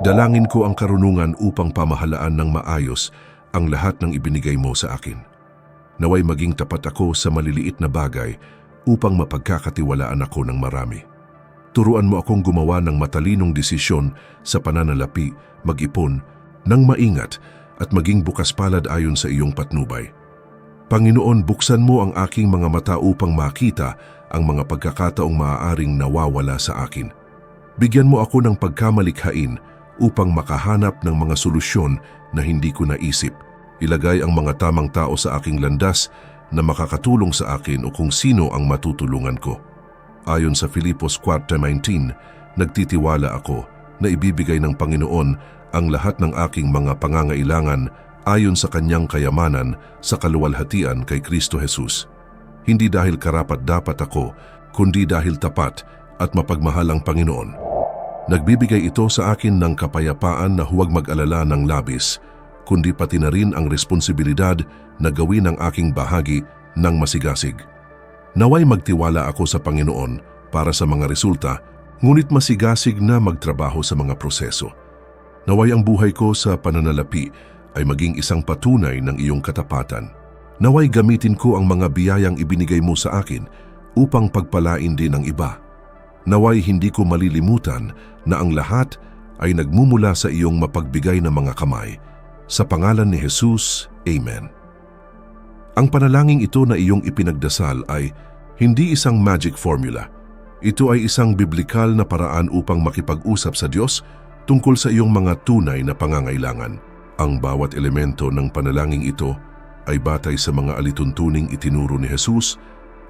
Dalangin ko ang karunungan upang pamahalaan ng maayos ang lahat ng ibinigay mo sa akin. Naway maging tapat ako sa maliliit na bagay upang mapagkakatiwalaan ako ng marami. Turuan mo akong gumawa ng matalinong desisyon sa pananalapi, mag-ipon, ng maingat at maging bukas palad ayon sa iyong patnubay. Panginoon, buksan mo ang aking mga mata upang makita ang mga pagkakataong maaaring nawawala sa akin. Bigyan mo ako ng pagkamalikhain upang makahanap ng mga solusyon na hindi ko naisip. Ilagay ang mga tamang tao sa aking landas na makakatulong sa akin o kung sino ang matutulungan ko. Ayon sa Filipos 4.19, nagtitiwala ako na ibibigay ng Panginoon ang lahat ng aking mga pangangailangan ayon sa kanyang kayamanan sa kaluwalhatian kay Kristo Jesus. Hindi dahil karapat dapat ako, kundi dahil tapat at mapagmahal ang Panginoon. Nagbibigay ito sa akin ng kapayapaan na huwag mag-alala ng labis, kundi pati na rin ang responsibilidad na gawin ang aking bahagi ng masigasig. Naway magtiwala ako sa Panginoon para sa mga resulta, ngunit masigasig na magtrabaho sa mga proseso. Naway ang buhay ko sa pananalapi ay maging isang patunay ng iyong katapatan. Naway gamitin ko ang mga biyayang ibinigay mo sa akin upang pagpalain din ng iba. Naway hindi ko malilimutan na ang lahat ay nagmumula sa iyong mapagbigay na mga kamay. Sa pangalan ni Jesus, Amen. Ang panalangin ito na iyong ipinagdasal ay hindi isang magic formula. Ito ay isang biblikal na paraan upang makipag-usap sa Diyos tungkol sa iyong mga tunay na pangangailangan. Ang bawat elemento ng panalangin ito ay batay sa mga alituntuning itinuro ni Jesus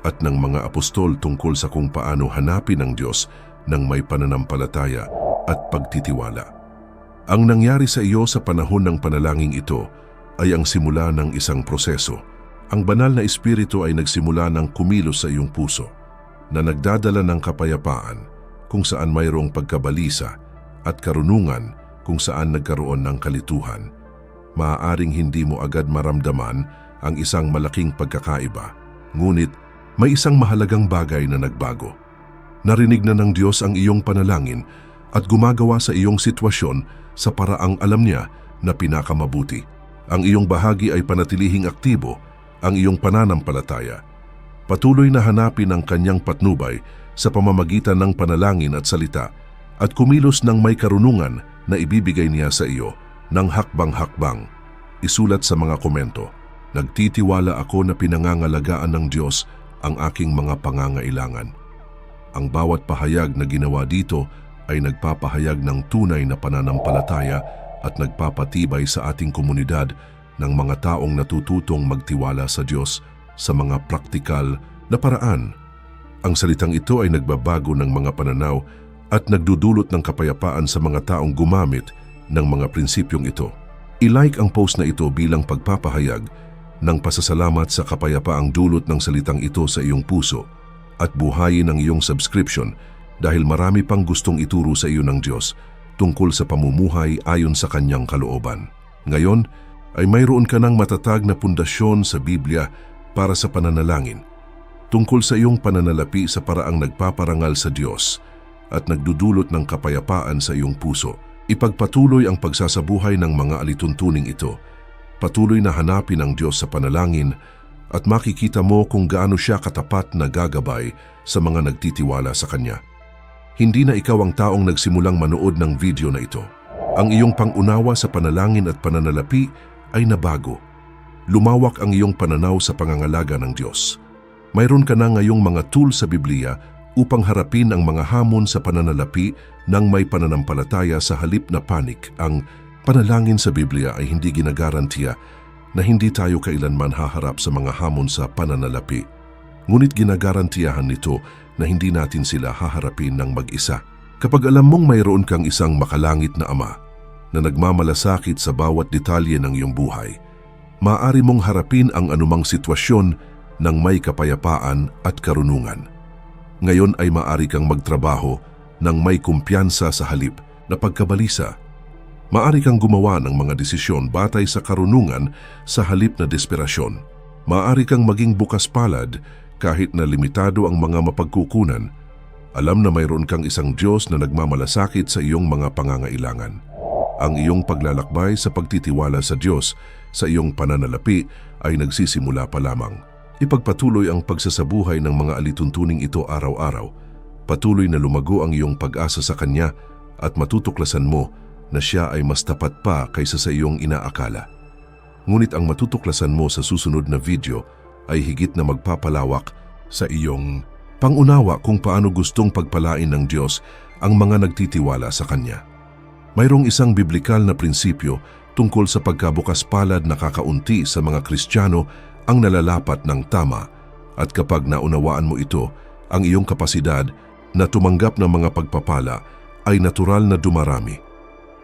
at ng mga apostol tungkol sa kung paano hanapin ang Diyos ng may pananampalataya at pagtitiwala. Ang nangyari sa iyo sa panahon ng panalangin ito ay ang simula ng isang proseso. Ang banal na espiritu ay nagsimula ng kumilos sa iyong puso na nagdadala ng kapayapaan kung saan mayroong pagkabalisa at karunungan kung saan nagkaroon ng kalituhan. Maaaring hindi mo agad maramdaman ang isang malaking pagkakaiba, ngunit may isang mahalagang bagay na nagbago. Narinig na ng Diyos ang iyong panalangin at gumagawa sa iyong sitwasyon sa paraang alam niya na pinakamabuti. Ang iyong bahagi ay panatilihing aktibo, ang iyong pananampalataya. Patuloy na hanapin ang kanyang patnubay sa pamamagitan ng panalangin at salita at kumilos ng may karunungan na ibibigay niya sa iyo ng hakbang-hakbang. Isulat sa mga komento, Nagtitiwala ako na pinangangalagaan ng Diyos ang aking mga pangangailangan. Ang bawat pahayag na ginawa dito ay nagpapahayag ng tunay na pananampalataya at nagpapatibay sa ating komunidad ng mga taong natututong magtiwala sa Diyos sa mga praktikal na paraan. Ang salitang ito ay nagbabago ng mga pananaw at nagdudulot ng kapayapaan sa mga taong gumamit ng mga prinsipyong ito. I-like ang post na ito bilang pagpapahayag ng pasasalamat sa kapayapaang dulot ng salitang ito sa iyong puso at buhayin ang iyong subscription dahil marami pang gustong ituro sa iyo ng Diyos tungkol sa pamumuhay ayon sa kanyang kalooban. Ngayon ay mayroon ka ng matatag na pundasyon sa Biblia para sa pananalangin tungkol sa iyong pananalapi sa paraang nagpaparangal sa Diyos at nagdudulot ng kapayapaan sa iyong puso. Ipagpatuloy ang pagsasabuhay ng mga alituntuning ito Patuloy na hanapin ang Diyos sa panalangin at makikita mo kung gaano siya katapat na gagabay sa mga nagtitiwala sa Kanya. Hindi na ikaw ang taong nagsimulang manood ng video na ito. Ang iyong pangunawa sa panalangin at pananalapi ay nabago. Lumawak ang iyong pananaw sa pangangalaga ng Diyos. Mayroon ka na ngayong mga tool sa Biblia upang harapin ang mga hamon sa pananalapi ng may pananampalataya sa halip na panik ang Panalangin sa Biblia ay hindi ginagarantiya na hindi tayo kailanman haharap sa mga hamon sa pananalapi. Ngunit ginagarantiyahan nito na hindi natin sila haharapin ng mag-isa. Kapag alam mong mayroon kang isang makalangit na ama na nagmamalasakit sa bawat detalye ng iyong buhay, maaari mong harapin ang anumang sitwasyon ng may kapayapaan at karunungan. Ngayon ay maaari kang magtrabaho ng may kumpiyansa sa halip na pagkabalisa Maari kang gumawa ng mga desisyon batay sa karunungan sa halip na desperasyon. Maari kang maging bukas palad kahit na limitado ang mga mapagkukunan. Alam na mayroon kang isang Diyos na nagmamalasakit sa iyong mga pangangailangan. Ang iyong paglalakbay sa pagtitiwala sa Diyos sa iyong pananalapi ay nagsisimula pa lamang. Ipagpatuloy ang pagsasabuhay ng mga alituntuning ito araw-araw. Patuloy na lumago ang iyong pag-asa sa Kanya at matutuklasan mo na siya ay mas tapat pa kaysa sa iyong inaakala. Ngunit ang matutuklasan mo sa susunod na video ay higit na magpapalawak sa iyong pangunawa kung paano gustong pagpalain ng Diyos ang mga nagtitiwala sa Kanya. Mayroong isang biblikal na prinsipyo tungkol sa pagkabukas palad na kakaunti sa mga Kristiyano ang nalalapat ng tama at kapag naunawaan mo ito, ang iyong kapasidad na tumanggap ng mga pagpapala ay natural na dumarami.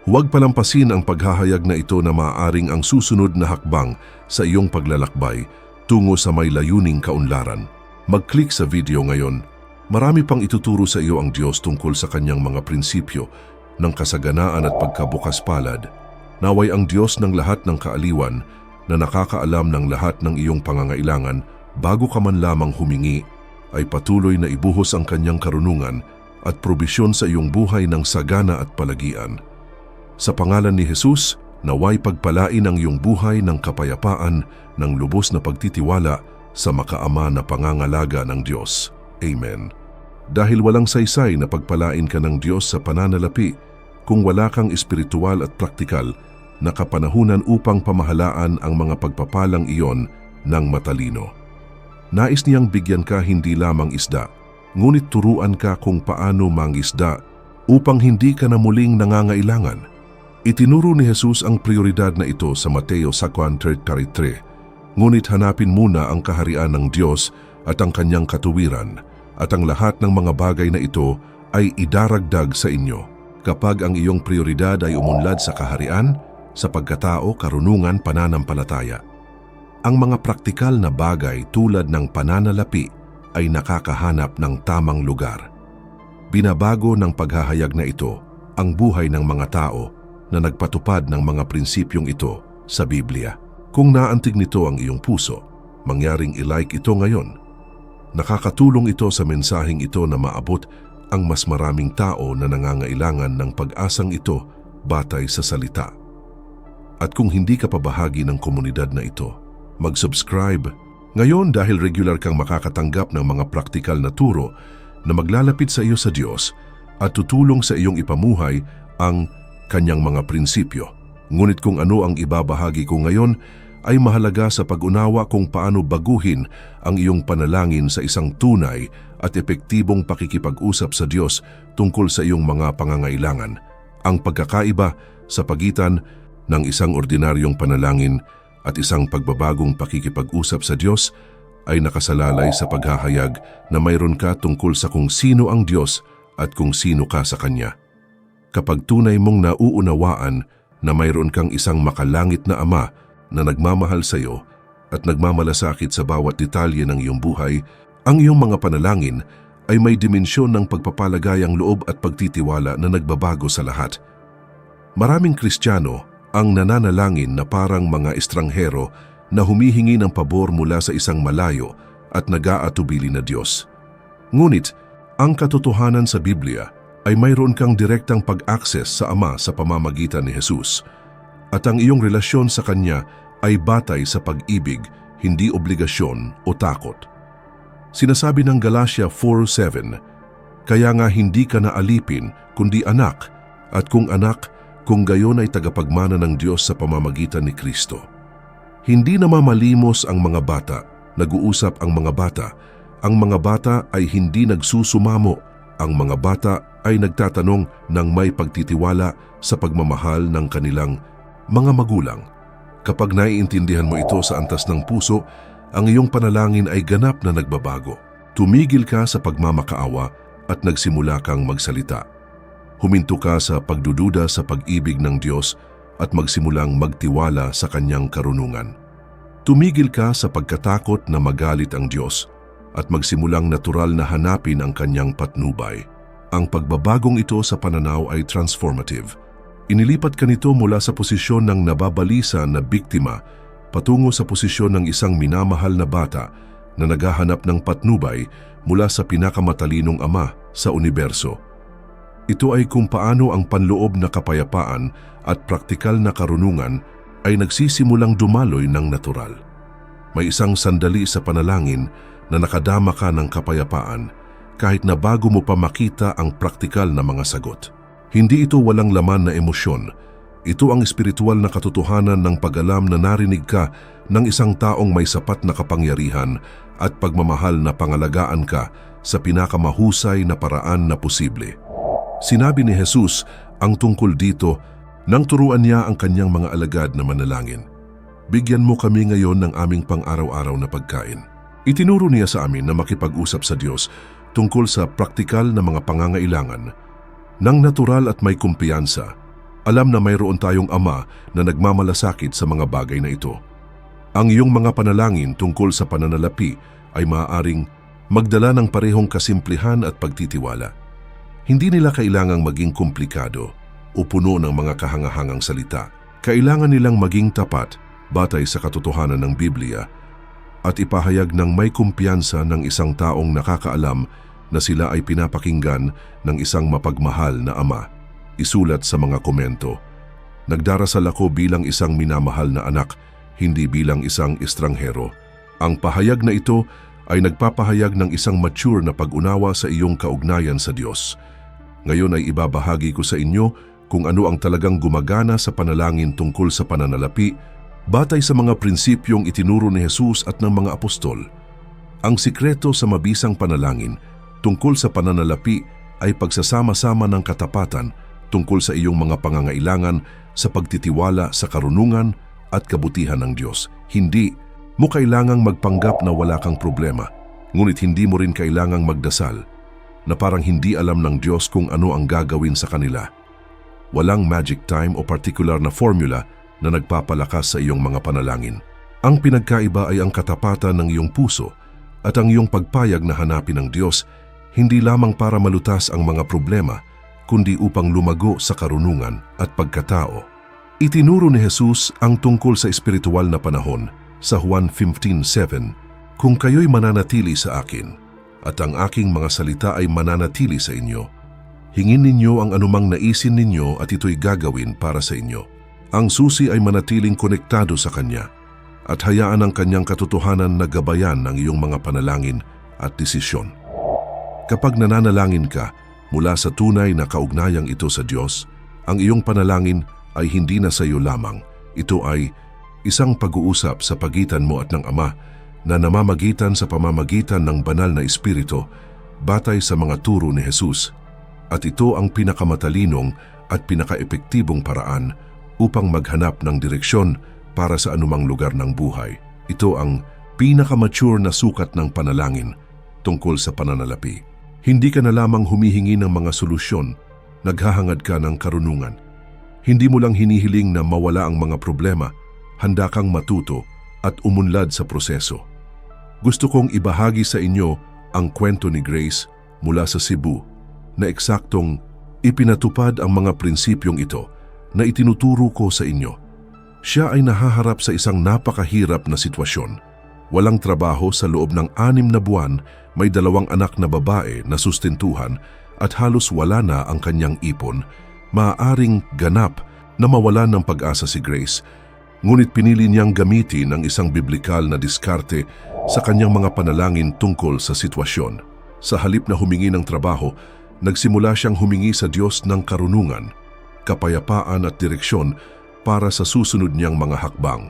Huwag palampasin ang paghahayag na ito na maaaring ang susunod na hakbang sa iyong paglalakbay tungo sa may layuning kaunlaran. Mag-click sa video ngayon. Marami pang ituturo sa iyo ang Diyos tungkol sa kanyang mga prinsipyo ng kasaganaan at pagkabukas palad. Naway ang Diyos ng lahat ng kaaliwan na nakakaalam ng lahat ng iyong pangangailangan bago ka man lamang humingi ay patuloy na ibuhos ang kanyang karunungan at probisyon sa iyong buhay ng sagana at palagian. Sa pangalan ni Jesus, naway pagpalain ang iyong buhay ng kapayapaan ng lubos na pagtitiwala sa makaama na pangangalaga ng Diyos. Amen. Dahil walang saysay na pagpalain ka ng Diyos sa pananalapi kung wala kang espiritual at praktikal na kapanahunan upang pamahalaan ang mga pagpapalang iyon ng matalino. Nais niyang bigyan ka hindi lamang isda, ngunit turuan ka kung paano mangisda upang hindi ka na muling nangangailangan. Itinuro ni Jesus ang prioridad na ito sa Mateo 5.33, ngunit hanapin muna ang kaharian ng Diyos at ang kanyang katuwiran at ang lahat ng mga bagay na ito ay idaragdag sa inyo. Kapag ang iyong prioridad ay umunlad sa kaharian, sa pagkatao, karunungan, pananampalataya. Ang mga praktikal na bagay tulad ng pananalapi ay nakakahanap ng tamang lugar. Binabago ng paghahayag na ito ang buhay ng mga tao na nagpatupad ng mga prinsipyong ito sa Biblia. Kung naantig nito ang iyong puso, mangyaring ilike ito ngayon Nakakatulong ito sa mensaheng ito na maabot ang mas maraming tao na nangangailangan ng pag-asang ito batay sa salita. At kung hindi ka pa bahagi ng komunidad na ito, mag-subscribe. Ngayon dahil regular kang makakatanggap ng mga praktikal na turo na maglalapit sa iyo sa Diyos at tutulong sa iyong ipamuhay ang kanyang mga prinsipyo. Ngunit kung ano ang ibabahagi ko ngayon ay mahalaga sa pag-unawa kung paano baguhin ang iyong panalangin sa isang tunay at epektibong pakikipag-usap sa Diyos tungkol sa iyong mga pangangailangan. Ang pagkakaiba sa pagitan ng isang ordinaryong panalangin at isang pagbabagong pakikipag-usap sa Diyos ay nakasalalay sa paghahayag na mayroon ka tungkol sa kung sino ang Diyos at kung sino ka sa Kanya. Kapag tunay mong nauunawaan na mayroon kang isang makalangit na Ama na nagmamahal sa iyo at nagmamalasakit sa bawat detalye ng iyong buhay, ang iyong mga panalangin ay may dimensyon ng pagpapalagayang loob at pagtitiwala na nagbabago sa lahat. Maraming Kristiyano ang nananalangin na parang mga estranghero na humihingi ng pabor mula sa isang malayo at nag-aatubili na Diyos. Ngunit, ang katotohanan sa Biblia ay mayroon kang direktang pag-access sa Ama sa pamamagitan ni Jesus at ang iyong relasyon sa Kanya ay batay sa pag-ibig, hindi obligasyon o takot. Sinasabi ng Galatia 4.7, Kaya nga hindi ka na alipin, kundi anak, at kung anak, kung gayon ay tagapagmana ng Diyos sa pamamagitan ni Kristo. Hindi namamalimos ang mga bata, nag-uusap ang mga bata, ang mga bata ay hindi nagsusumamo, ang mga bata ay nagtatanong ng may pagtitiwala sa pagmamahal ng kanilang mga magulang, kapag naiintindihan mo ito sa antas ng puso, ang iyong panalangin ay ganap na nagbabago. Tumigil ka sa pagmamakaawa at nagsimula kang magsalita. Huminto ka sa pagdududa sa pag-ibig ng Diyos at magsimulang magtiwala sa Kanyang karunungan. Tumigil ka sa pagkatakot na magalit ang Diyos at magsimulang natural na hanapin ang Kanyang patnubay. Ang pagbabagong ito sa pananaw ay transformative – Inilipat ka nito mula sa posisyon ng nababalisa na biktima patungo sa posisyon ng isang minamahal na bata na naghahanap ng patnubay mula sa pinakamatalinong ama sa universo. Ito ay kung paano ang panloob na kapayapaan at praktikal na karunungan ay nagsisimulang dumaloy ng natural. May isang sandali sa panalangin na nakadama ka ng kapayapaan kahit na bago mo pa makita ang praktikal na mga sagot. Hindi ito walang laman na emosyon. Ito ang espiritual na katotohanan ng pag-alam na narinig ka ng isang taong may sapat na kapangyarihan at pagmamahal na pangalagaan ka sa pinakamahusay na paraan na posible. Sinabi ni Jesus ang tungkol dito nang turuan niya ang kanyang mga alagad na manalangin. Bigyan mo kami ngayon ng aming pang-araw-araw na pagkain. Itinuro niya sa amin na makipag-usap sa Diyos tungkol sa praktikal na mga pangangailangan. Nang natural at may kumpiyansa, alam na mayroon tayong Ama na nagmamalasakit sa mga bagay na ito. Ang iyong mga panalangin tungkol sa pananalapi ay maaaring magdala ng parehong kasimplihan at pagtitiwala. Hindi nila kailangang maging komplikado o puno ng mga kahangahangang salita. Kailangan nilang maging tapat batay sa katotohanan ng Biblia at ipahayag ng may kumpiyansa ng isang taong nakakaalam na sila ay pinapakinggan ng isang mapagmahal na ama. Isulat sa mga komento. Nagdarasal ako bilang isang minamahal na anak, hindi bilang isang estranghero. Ang pahayag na ito ay nagpapahayag ng isang mature na pag-unawa sa iyong kaugnayan sa Diyos. Ngayon ay ibabahagi ko sa inyo kung ano ang talagang gumagana sa panalangin tungkol sa pananalapi batay sa mga prinsipyong itinuro ni Jesus at ng mga apostol. Ang sikreto sa mabisang panalangin tungkol sa pananalapi ay pagsasama-sama ng katapatan tungkol sa iyong mga pangangailangan sa pagtitiwala sa karunungan at kabutihan ng Diyos. Hindi mo kailangang magpanggap na wala kang problema, ngunit hindi mo rin kailangang magdasal na parang hindi alam ng Diyos kung ano ang gagawin sa kanila. Walang magic time o particular na formula na nagpapalakas sa iyong mga panalangin. Ang pinagkaiba ay ang katapatan ng iyong puso at ang iyong pagpayag na hanapin ng Diyos hindi lamang para malutas ang mga problema, kundi upang lumago sa karunungan at pagkatao. Itinuro ni Jesus ang tungkol sa espiritual na panahon sa Juan 15.7, Kung kayo'y mananatili sa akin, at ang aking mga salita ay mananatili sa inyo. Hingin ninyo ang anumang naisin ninyo at ito'y gagawin para sa inyo. Ang susi ay manatiling konektado sa Kanya at hayaan ang Kanyang katotohanan na gabayan ng iyong mga panalangin at desisyon. Kapag nananalangin ka mula sa tunay na kaugnayang ito sa Diyos, ang iyong panalangin ay hindi na sa iyo lamang. Ito ay isang pag-uusap sa pagitan mo at ng Ama na namamagitan sa pamamagitan ng banal na espiritu batay sa mga turo ni Jesus at ito ang pinakamatalinong at pinakaepektibong paraan upang maghanap ng direksyon para sa anumang lugar ng buhay. Ito ang pinakamature na sukat ng panalangin tungkol sa pananalapi. Hindi ka na lamang humihingi ng mga solusyon, naghahangad ka ng karunungan. Hindi mo lang hinihiling na mawala ang mga problema, handa kang matuto at umunlad sa proseso. Gusto kong ibahagi sa inyo ang kwento ni Grace mula sa Cebu na eksaktong ipinatupad ang mga prinsipyong ito na itinuturo ko sa inyo. Siya ay nahaharap sa isang napakahirap na sitwasyon. Walang trabaho sa loob ng anim na buwan, may dalawang anak na babae na sustentuhan at halos wala na ang kanyang ipon. Maaaring ganap na mawala ng pag-asa si Grace Ngunit pinili niyang gamitin ang isang biblikal na diskarte sa kanyang mga panalangin tungkol sa sitwasyon. Sa halip na humingi ng trabaho, nagsimula siyang humingi sa Diyos ng karunungan, kapayapaan at direksyon para sa susunod niyang mga hakbang.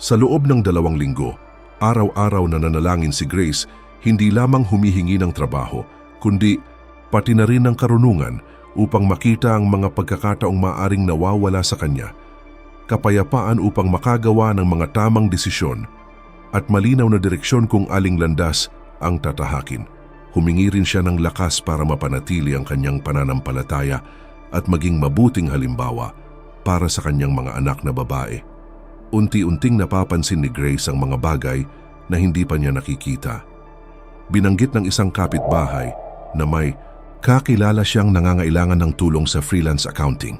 Sa loob ng dalawang linggo, araw-araw na nanalangin si Grace, hindi lamang humihingi ng trabaho, kundi pati na rin ng karunungan upang makita ang mga pagkakataong maaring nawawala sa kanya – kapayapaan upang makagawa ng mga tamang desisyon at malinaw na direksyon kung aling landas ang tatahakin. Humingi rin siya ng lakas para mapanatili ang kanyang pananampalataya at maging mabuting halimbawa para sa kanyang mga anak na babae. Unti-unting napapansin ni Grace ang mga bagay na hindi pa niya nakikita. Binanggit ng isang kapitbahay na may kakilala siyang nangangailangan ng tulong sa freelance accounting.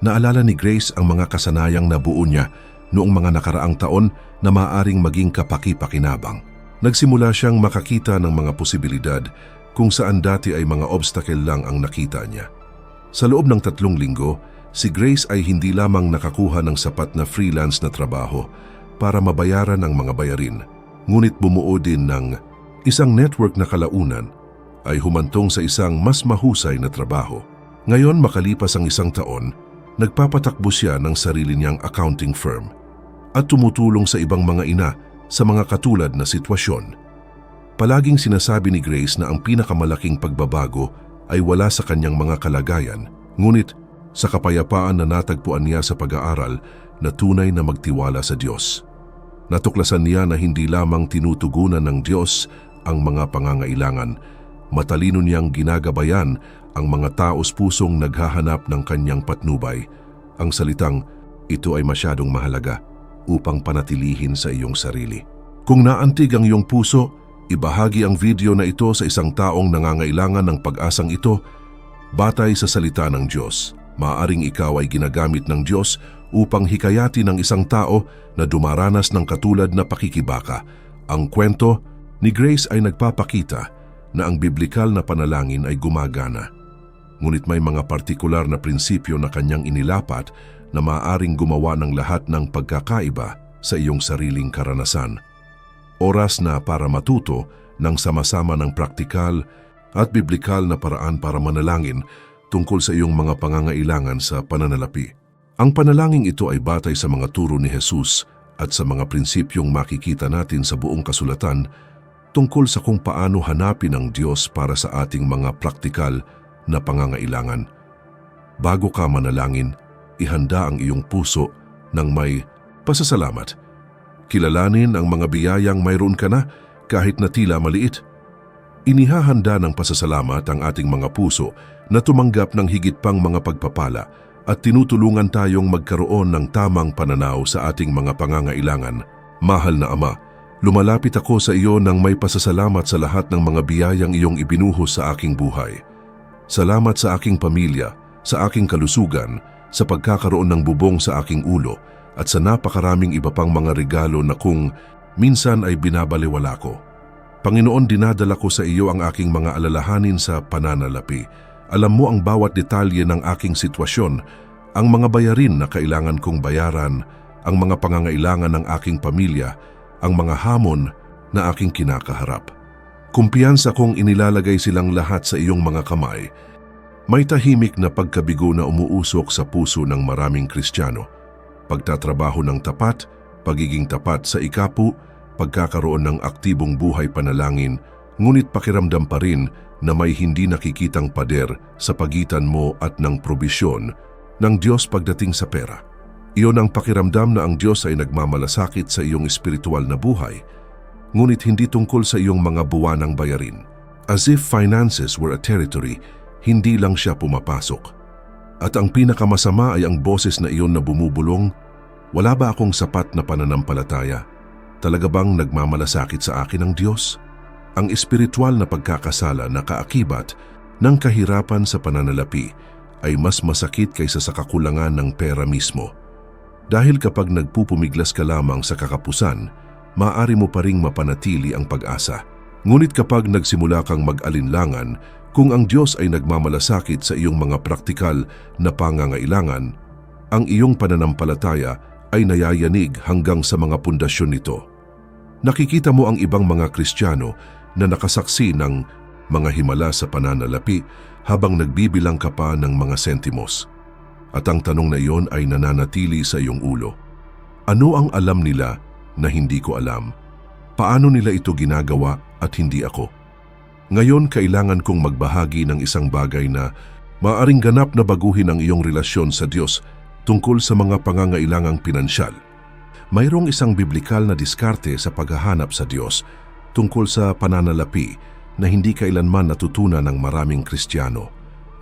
Naalala ni Grace ang mga kasanayang nabuo niya noong mga nakaraang taon na maaring maging kapaki-pakinabang. Nagsimula siyang makakita ng mga posibilidad kung saan dati ay mga obstacle lang ang nakita niya. Sa loob ng tatlong linggo, si Grace ay hindi lamang nakakuha ng sapat na freelance na trabaho para mabayaran ang mga bayarin, ngunit bumuo din ng isang network na kalaunan ay humantong sa isang mas mahusay na trabaho. Ngayon makalipas ang isang taon, nagpapatakbo siya ng sarili niyang accounting firm at tumutulong sa ibang mga ina sa mga katulad na sitwasyon. Palaging sinasabi ni Grace na ang pinakamalaking pagbabago ay wala sa kanyang mga kalagayan, ngunit sa kapayapaan na natagpuan niya sa pag-aaral na tunay na magtiwala sa Diyos. Natuklasan niya na hindi lamang tinutugunan ng Diyos ang mga pangangailangan, matalino niyang ginagabayan ang mga taos pusong naghahanap ng kanyang patnubay. Ang salitang, ito ay masyadong mahalaga upang panatilihin sa iyong sarili. Kung naantig ang iyong puso, ibahagi ang video na ito sa isang taong nangangailangan ng pag-asang ito batay sa salita ng Diyos. Maaring ikaw ay ginagamit ng Diyos upang hikayati ng isang tao na dumaranas ng katulad na pakikibaka. Ang kwento ni Grace ay nagpapakita na ang biblikal na panalangin ay gumagana. Ngunit may mga partikular na prinsipyo na kanyang inilapat na maaaring gumawa ng lahat ng pagkakaiba sa iyong sariling karanasan. Oras na para matuto ng sama-sama ng praktikal at biblikal na paraan para manalangin tungkol sa iyong mga pangangailangan sa pananalapi. Ang panalangin ito ay batay sa mga turo ni Jesus at sa mga prinsipyong makikita natin sa buong kasulatan tungkol sa kung paano hanapin ang Diyos para sa ating mga praktikal na pangangailangan. Bago ka manalangin, ihanda ang iyong puso ng may pasasalamat. Kilalanin ang mga biyayang mayroon ka na kahit na tila maliit. Inihahanda ng pasasalamat ang ating mga puso na tumanggap ng higit pang mga pagpapala at tinutulungan tayong magkaroon ng tamang pananaw sa ating mga pangangailangan. Mahal na Ama, lumalapit ako sa iyo nang may pasasalamat sa lahat ng mga biyayang iyong ibinuhos sa aking buhay. Salamat sa aking pamilya, sa aking kalusugan, sa pagkakaroon ng bubong sa aking ulo at sa napakaraming iba pang mga regalo na kung minsan ay binabaliwala ko. Panginoon, dinadala ko sa iyo ang aking mga alalahanin sa pananalapi. Alam mo ang bawat detalye ng aking sitwasyon, ang mga bayarin na kailangan kong bayaran, ang mga pangangailangan ng aking pamilya, ang mga hamon na aking kinakaharap. Kumpiyansa kong inilalagay silang lahat sa iyong mga kamay. May tahimik na pagkabigo na umuusok sa puso ng maraming Kristiyano pagtatrabaho ng tapat, pagiging tapat sa ikapu, pagkakaroon ng aktibong buhay panalangin, ngunit pakiramdam pa rin na may hindi nakikitang pader sa pagitan mo at ng probisyon ng Diyos pagdating sa pera. Iyon ang pakiramdam na ang Diyos ay nagmamalasakit sa iyong espiritual na buhay, ngunit hindi tungkol sa iyong mga buwanang bayarin. As if finances were a territory, hindi lang siya pumapasok at ang pinakamasama ay ang boses na iyon na bumubulong, wala ba akong sapat na pananampalataya? Talaga bang nagmamalasakit sa akin ang Diyos? Ang espiritual na pagkakasala na kaakibat ng kahirapan sa pananalapi ay mas masakit kaysa sa kakulangan ng pera mismo. Dahil kapag nagpupumiglas ka lamang sa kakapusan, maaari mo pa ring mapanatili ang pag-asa. Ngunit kapag nagsimula kang mag-alinlangan kung ang Diyos ay nagmamalasakit sa iyong mga praktikal na pangangailangan, ang iyong pananampalataya ay nayayanig hanggang sa mga pundasyon nito. Nakikita mo ang ibang mga Kristiyano na nakasaksi ng mga himala sa pananalapi habang nagbibilang ka pa ng mga sentimos. At ang tanong na iyon ay nananatili sa iyong ulo. Ano ang alam nila na hindi ko alam? Paano nila ito ginagawa at hindi ako? Ngayon kailangan kong magbahagi ng isang bagay na maaring ganap na baguhin ang iyong relasyon sa Diyos tungkol sa mga pangangailangang pinansyal. Mayroong isang biblikal na diskarte sa paghahanap sa Diyos tungkol sa pananalapi na hindi kailanman natutunan ng maraming Kristiyano,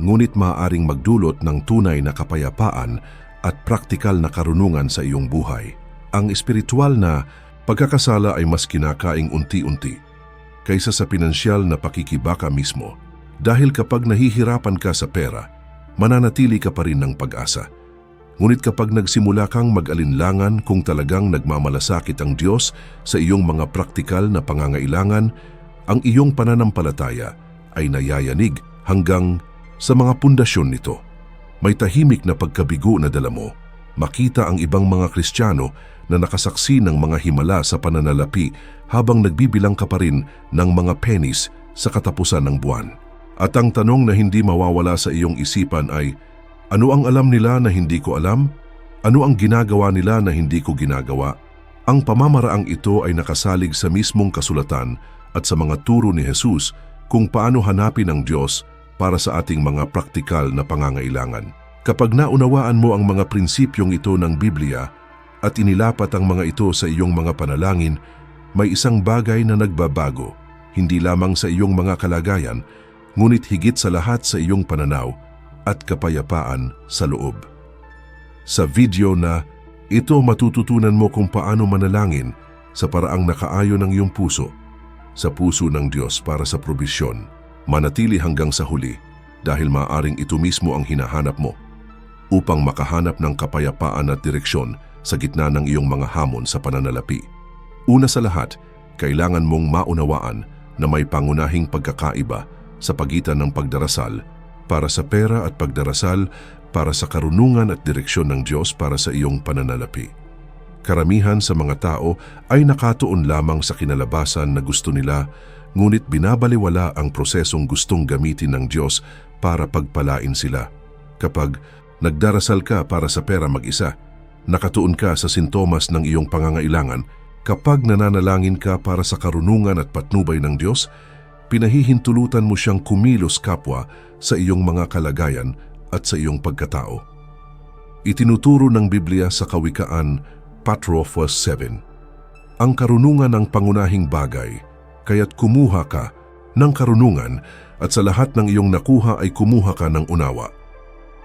ngunit maaaring magdulot ng tunay na kapayapaan at praktikal na karunungan sa iyong buhay. Ang espiritual na pagkakasala ay mas kinakaing unti-unti kaysa sa pinansyal na pakikibaka mismo. Dahil kapag nahihirapan ka sa pera, mananatili ka pa rin ng pag-asa. Ngunit kapag nagsimula kang mag-alinlangan kung talagang nagmamalasakit ang Diyos sa iyong mga praktikal na pangangailangan, ang iyong pananampalataya ay nayayanig hanggang sa mga pundasyon nito. May tahimik na pagkabigo na dala mo. Makita ang ibang mga Kristiyano na nakasaksi ng mga himala sa pananalapi habang nagbibilang ka pa rin ng mga pennies sa katapusan ng buwan. At ang tanong na hindi mawawala sa iyong isipan ay, ano ang alam nila na hindi ko alam? Ano ang ginagawa nila na hindi ko ginagawa? Ang pamamaraang ito ay nakasalig sa mismong kasulatan at sa mga turo ni Jesus kung paano hanapin ang Diyos para sa ating mga praktikal na pangangailangan. Kapag naunawaan mo ang mga prinsipyong ito ng Biblia at inilapat ang mga ito sa iyong mga panalangin, may isang bagay na nagbabago, hindi lamang sa iyong mga kalagayan, ngunit higit sa lahat sa iyong pananaw at kapayapaan sa loob. Sa video na ito matututunan mo kung paano manalangin sa paraang nakaayon ng iyong puso, sa puso ng Diyos para sa probisyon. Manatili hanggang sa huli dahil maaring ito mismo ang hinahanap mo upang makahanap ng kapayapaan at direksyon sa gitna ng iyong mga hamon sa pananalapi. Una sa lahat, kailangan mong maunawaan na may pangunahing pagkakaiba sa pagitan ng pagdarasal para sa pera at pagdarasal para sa karunungan at direksyon ng Diyos para sa iyong pananalapi. Karamihan sa mga tao ay nakatuon lamang sa kinalabasan na gusto nila, ngunit binabaliwala ang prosesong gustong gamitin ng Diyos para pagpalain sila. Kapag nagdarasal ka para sa pera mag-isa, nakatuon ka sa sintomas ng iyong pangangailangan, kapag nananalangin ka para sa karunungan at patnubay ng Diyos, pinahihintulutan mo siyang kumilos kapwa sa iyong mga kalagayan at sa iyong pagkatao. Itinuturo ng Biblia sa Kawikaan, Patrophos 7. Ang karunungan ang pangunahing bagay, kaya't kumuha ka ng karunungan at sa lahat ng iyong nakuha ay kumuha ka ng unawa.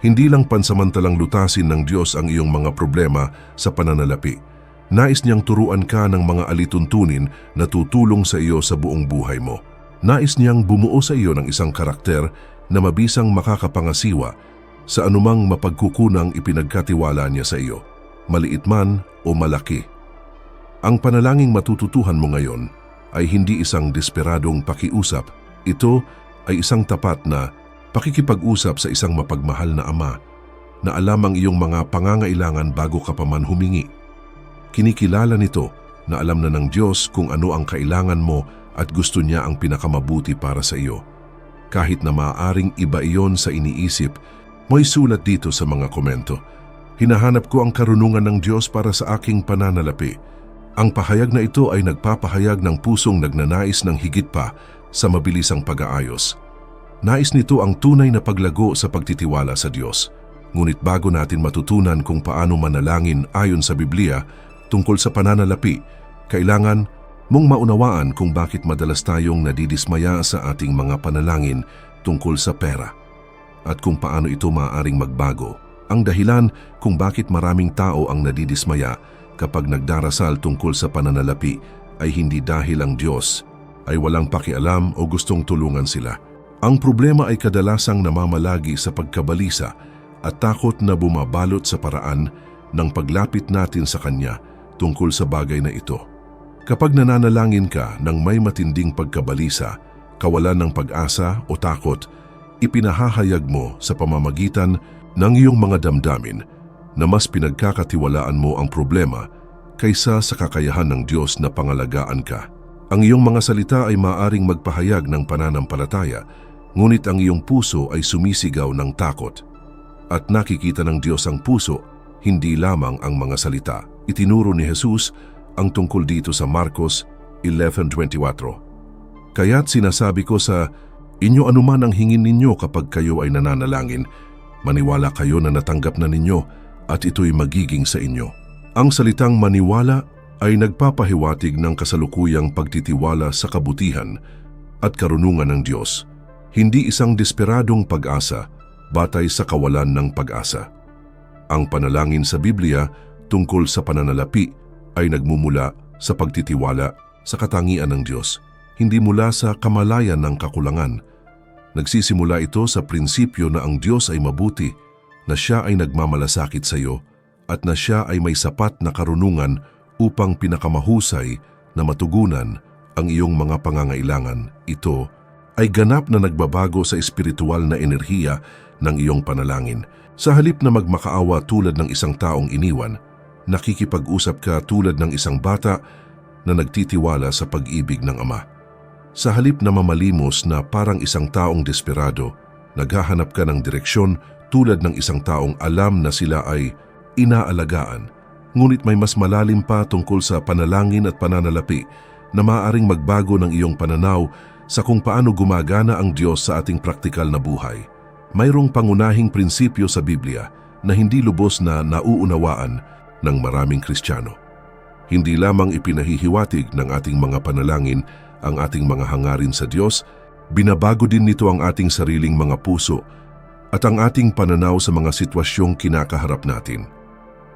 Hindi lang pansamantalang lutasin ng Diyos ang iyong mga problema sa pananalapi. Nais niyang turuan ka ng mga alituntunin na tutulong sa iyo sa buong buhay mo. Nais niyang bumuo sa iyo ng isang karakter na mabisang makakapangasiwa sa anumang mapagkukunang ipinagkatiwala niya sa iyo, maliit man o malaki. Ang panalangin matututuhan mo ngayon ay hindi isang desperadong pakiusap. Ito ay isang tapat na pakikipag-usap sa isang mapagmahal na ama na alam ang iyong mga pangangailangan bago ka pa man humingi. Kinikilala nito na alam na ng Diyos kung ano ang kailangan mo at gusto niya ang pinakamabuti para sa iyo. Kahit na maaaring iba iyon sa iniisip, may sulat dito sa mga komento. Hinahanap ko ang karunungan ng Diyos para sa aking pananalapi. Ang pahayag na ito ay nagpapahayag ng pusong nagnanais ng higit pa sa mabilisang pag-aayos. Nais nito ang tunay na paglago sa pagtitiwala sa Diyos. Ngunit bago natin matutunan kung paano manalangin ayon sa Biblia tungkol sa pananalapi, kailangan mong maunawaan kung bakit madalas tayong nadidismaya sa ating mga panalangin tungkol sa pera at kung paano ito maaaring magbago. Ang dahilan kung bakit maraming tao ang nadidismaya kapag nagdarasal tungkol sa pananalapi ay hindi dahil ang Diyos ay walang pakialam o gustong tulungan sila. Ang problema ay kadalasang namamalagi sa pagkabalisa at takot na bumabalot sa paraan ng paglapit natin sa Kanya tungkol sa bagay na ito. Kapag nananalangin ka ng may matinding pagkabalisa, kawalan ng pag-asa o takot, ipinahahayag mo sa pamamagitan ng iyong mga damdamin na mas pinagkakatiwalaan mo ang problema kaysa sa kakayahan ng Diyos na pangalagaan ka. Ang iyong mga salita ay maaring magpahayag ng pananampalataya, ngunit ang iyong puso ay sumisigaw ng takot. At nakikita ng Diyos ang puso, hindi lamang ang mga salita. Itinuro ni Jesus ang tungkol dito sa Marcos 11.24. Kaya't sinasabi ko sa inyo anuman ang hingin ninyo kapag kayo ay nananalangin, maniwala kayo na natanggap na ninyo at ito'y magiging sa inyo. Ang salitang maniwala ay nagpapahiwatig ng kasalukuyang pagtitiwala sa kabutihan at karunungan ng Diyos, hindi isang desperadong pag-asa batay sa kawalan ng pag-asa. Ang panalangin sa Biblia tungkol sa pananalapi ay nagmumula sa pagtitiwala sa katangian ng Diyos, hindi mula sa kamalayan ng kakulangan. Nagsisimula ito sa prinsipyo na ang Diyos ay mabuti, na siya ay nagmamalasakit sa iyo, at na siya ay may sapat na karunungan upang pinakamahusay na matugunan ang iyong mga pangangailangan. Ito ay ganap na nagbabago sa espiritual na enerhiya ng iyong panalangin. Sa halip na magmakaawa tulad ng isang taong iniwan, nakikipag-usap ka tulad ng isang bata na nagtitiwala sa pag-ibig ng ama. Sa halip na mamalimos na parang isang taong desperado, naghahanap ka ng direksyon tulad ng isang taong alam na sila ay inaalagaan. Ngunit may mas malalim pa tungkol sa panalangin at pananalapi na maaaring magbago ng iyong pananaw sa kung paano gumagana ang Diyos sa ating praktikal na buhay. Mayroong pangunahing prinsipyo sa Biblia na hindi lubos na nauunawaan ng maraming Kristiyano. Hindi lamang ipinahihiwatig ng ating mga panalangin ang ating mga hangarin sa Diyos, binabago din nito ang ating sariling mga puso at ang ating pananaw sa mga sitwasyong kinakaharap natin.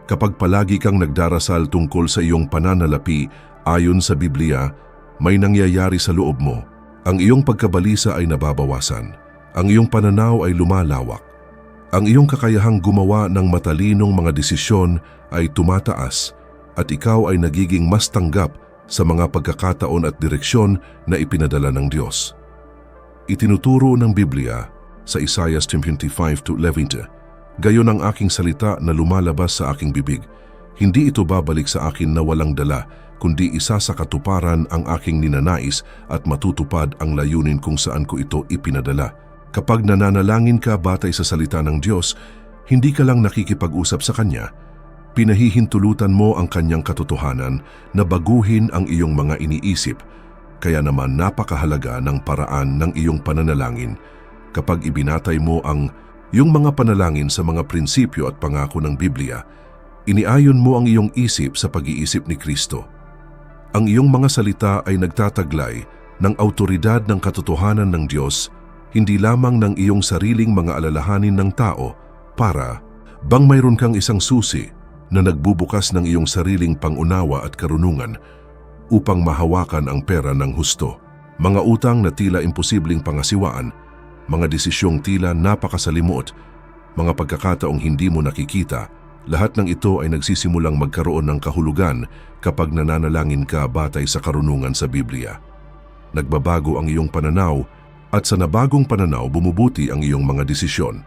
Kapag palagi kang nagdarasal tungkol sa iyong pananalapi ayon sa Biblia, may nangyayari sa loob mo. Ang iyong pagkabalisa ay nababawasan. Ang iyong pananaw ay lumalawak. Ang iyong kakayahang gumawa ng matalinong mga desisyon ay tumataas at ikaw ay nagiging mas tanggap sa mga pagkakataon at direksyon na ipinadala ng Diyos. Itinuturo ng Biblia sa Isaiah 25-11, Gayon ang aking salita na lumalabas sa aking bibig. Hindi ito babalik sa akin na walang dala, kundi isa sa katuparan ang aking ninanais at matutupad ang layunin kung saan ko ito ipinadala. Kapag nananalangin ka batay sa salita ng Diyos, hindi ka lang nakikipag-usap sa Kanya, pinahihintulutan mo ang Kanyang katotohanan na baguhin ang iyong mga iniisip, kaya naman napakahalaga ng paraan ng iyong pananalangin kapag ibinatay mo ang yung mga panalangin sa mga prinsipyo at pangako ng Biblia, iniayon mo ang iyong isip sa pag-iisip ni Kristo. Ang iyong mga salita ay nagtataglay ng autoridad ng katotohanan ng Diyos, hindi lamang ng iyong sariling mga alalahanin ng tao para bang mayroon kang isang susi na nagbubukas ng iyong sariling pangunawa at karunungan upang mahawakan ang pera ng husto. Mga utang na tila imposibleng pangasiwaan mga desisyong tila napakasalimuot, mga pagkakataong hindi mo nakikita, lahat ng ito ay nagsisimulang magkaroon ng kahulugan kapag nananalangin ka batay sa karunungan sa Biblia. Nagbabago ang iyong pananaw at sa nabagong pananaw bumubuti ang iyong mga desisyon.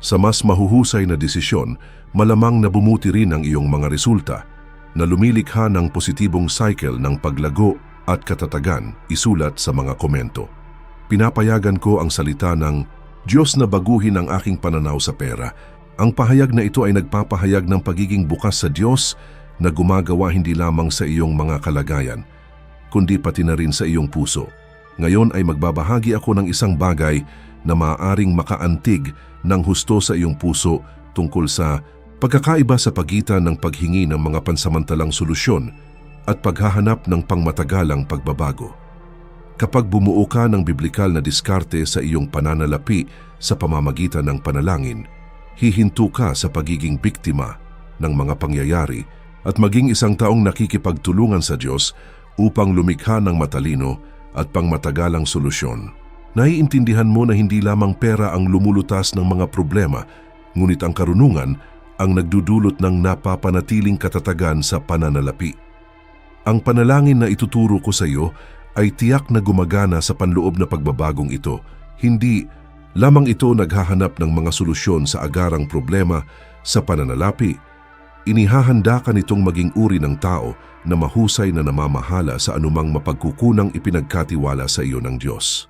Sa mas mahuhusay na desisyon, malamang na bumuti rin ang iyong mga resulta na lumilikha ng positibong cycle ng paglago at katatagan isulat sa mga komento pinapayagan ko ang salita ng Diyos na baguhin ang aking pananaw sa pera. Ang pahayag na ito ay nagpapahayag ng pagiging bukas sa Diyos na gumagawa hindi lamang sa iyong mga kalagayan, kundi pati na rin sa iyong puso. Ngayon ay magbabahagi ako ng isang bagay na maaaring makaantig ng husto sa iyong puso tungkol sa pagkakaiba sa pagitan ng paghingi ng mga pansamantalang solusyon at paghahanap ng pangmatagalang pagbabago. Kapag bumuo ka ng biblikal na diskarte sa iyong pananalapi sa pamamagitan ng panalangin, hihinto ka sa pagiging biktima ng mga pangyayari at maging isang taong nakikipagtulungan sa Diyos upang lumikha ng matalino at pangmatagalang solusyon. Naiintindihan mo na hindi lamang pera ang lumulutas ng mga problema, ngunit ang karunungan ang nagdudulot ng napapanatiling katatagan sa pananalapi. Ang panalangin na ituturo ko sa iyo ay tiyak na gumagana sa panloob na pagbabagong ito. Hindi lamang ito naghahanap ng mga solusyon sa agarang problema sa pananalapi. Inihahanda ka nitong maging uri ng tao na mahusay na namamahala sa anumang mapagkukunang ipinagkatiwala sa iyo ng Diyos.